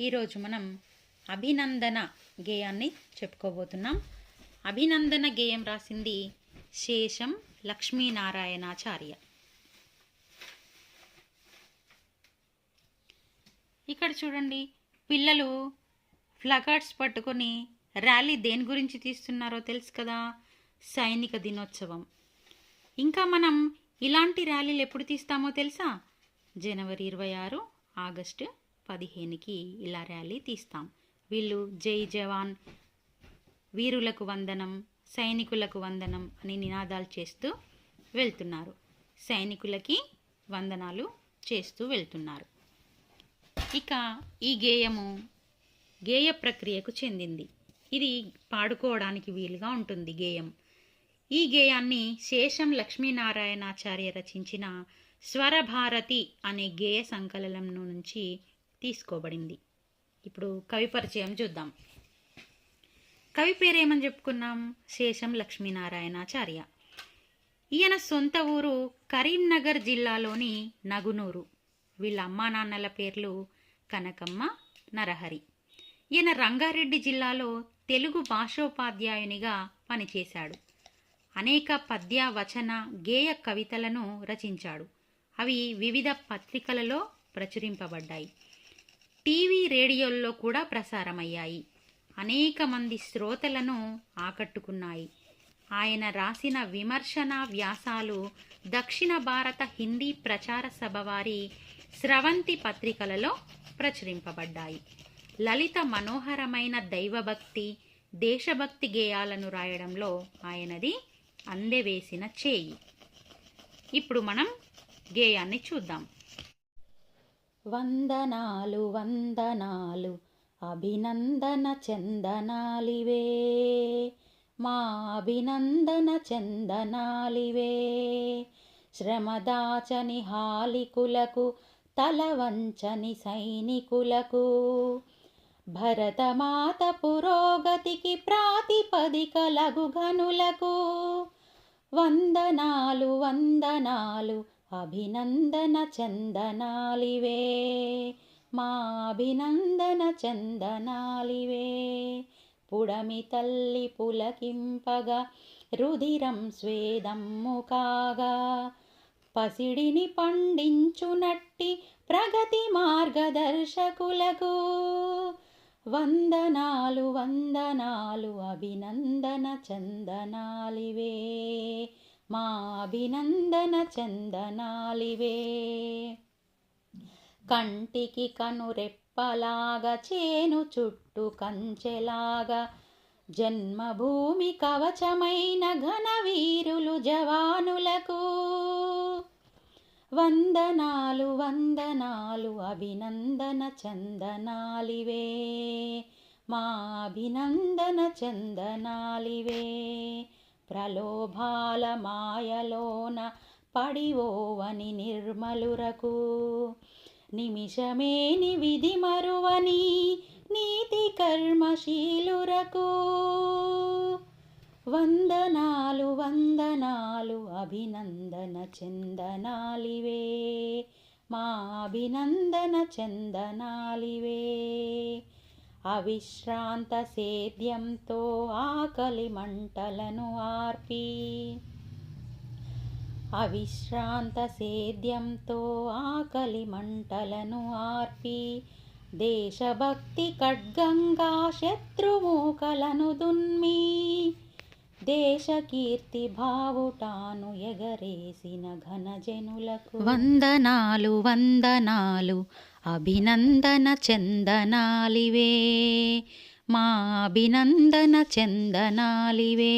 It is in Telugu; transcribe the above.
ఈరోజు మనం అభినందన గేయాన్ని చెప్పుకోబోతున్నాం. అభినందన గేయం రాసింది శేషం లక్ష్మీనారాయణాచార్య. ఇక్కడ చూడండి పిల్లలు ఫ్లగార్డ్స్ పట్టుకొని ర్యాలీ దేని గురించి తీస్తున్నారో తెలుసు కదా? సైనిక దినోత్సవం. ఇంకా మనం ఇలాంటి ర్యాలీలు ఎప్పుడు తీస్తామో తెలుసా? జనవరి ఇరవై ఆరు ఆగస్టు పదిహేనుకి ఇలా ర్యాలీ తీస్తాం. వీళ్ళు జై జవాన్ వీరులకు వందనం సైనికులకు వందనం అని నినాదాలు చేస్తూ వెళ్తున్నారు. సైనికులకి వందనాలు చేస్తూ వెళ్తున్నారు. ఇక ఈ గేయము గేయ ప్రక్రియకు చెందింది. ఇది పాడుకోవడానికి వీలుగా ఉంటుంది గేయం. ఈ గేయాన్ని శేషం లక్ష్మీనారాయణాచార్య రచించిన స్వరభారతి అనే గేయ సంకలనం నుంచి తీసుకోబడింది. ఇప్పుడు కవి పరిచయం చూద్దాం. కవి పేరేమని చెప్పుకున్నాం? శేషం లక్ష్మీనారాయణాచార్య. ఈయన సొంత ఊరు కరీంనగర్ జిల్లాలోని నగునూరు. వీళ్ళ అమ్మా నాన్నల పేర్లు కనకమ్మ నరహరి. ఈయన రంగారెడ్డి జిల్లాలో తెలుగు భాషోపాధ్యాయునిగా పనిచేశాడు. అనేక పద్య వచన గేయ కవితలను రచించాడు. అవి వివిధ పత్రికలలో ప్రచురింపబడ్డాయి. టీవీ రేడియోల్లో కూడా ప్రసారమయ్యాయి. అనేక మంది శ్రోతలను ఆకట్టుకున్నాయి. ఆయన రాసిన విమర్శన వ్యాసాలు దక్షిణ భారత హిందీ ప్రచార సభ వారి స్రవంతి పత్రికలలో ప్రచురింపబడ్డాయి. లలిత మనోహరమైన దైవభక్తి దేశభక్తి గేయాలను రాయడంలో ఆయనది అందెవేసిన చేయి. ఇప్పుడు మనం గేయాన్ని చూద్దాం. వందనాలు వందనాలు అభినందన చందనాలివే. మా అభినందన చందనాలివే. శ్రమదాచని హాలికులకు తల వంచని సైనికులకు భరతమాత పురోగతికి ప్రాతిపదికలగు ఘనులకు వందనాలు వందనాలు అభినందన చందనాలివే. మా అభినందన చందనాలివే. పుడమి తల్లి పులకింపగా రుధిరం స్వేదమ్ము కాగా. పసిడిని పండించునట్టి ప్రగతి మార్గదర్శకులకు వందనాలు వందనాలు అభినందన చందనాలివే. మా అభినందన చందనాలివే. కంటికి కనురెప్పలాగా చేను చుట్టూ కంచెలాగా జన్మభూమి కవచమైన ఘనవీరులు జవానులకు వందనాలు వందనాలు అభినందన చందనాలివే. మా అభినందన చందనాలివే. ప్రలోభాల మాయలోన పడివోవని నిర్మలురకు. నిమిషమేని విధి మరువని నీతి కర్మశీలురకు. వందనాలు వందనాలు అభినందన చందనాలివే. మా అభినందన చందనాలివే. అవిశ్రాంత సేద్యంతో ఆకలి మంటలను ఆర్పి. అవిశ్రాంత సేద్యంతో ఆకలి మంటలను ఆర్పి. దేశభక్తి ఖడ్గంగా శత్రుమూకలను దున్మి దేశకీర్తి భావుటాను ఎగరేసిన ఘనజనులకు. వందనాలు వందనాలు అభినందన చందనాలివే. మా అభినందన చందనాలివే.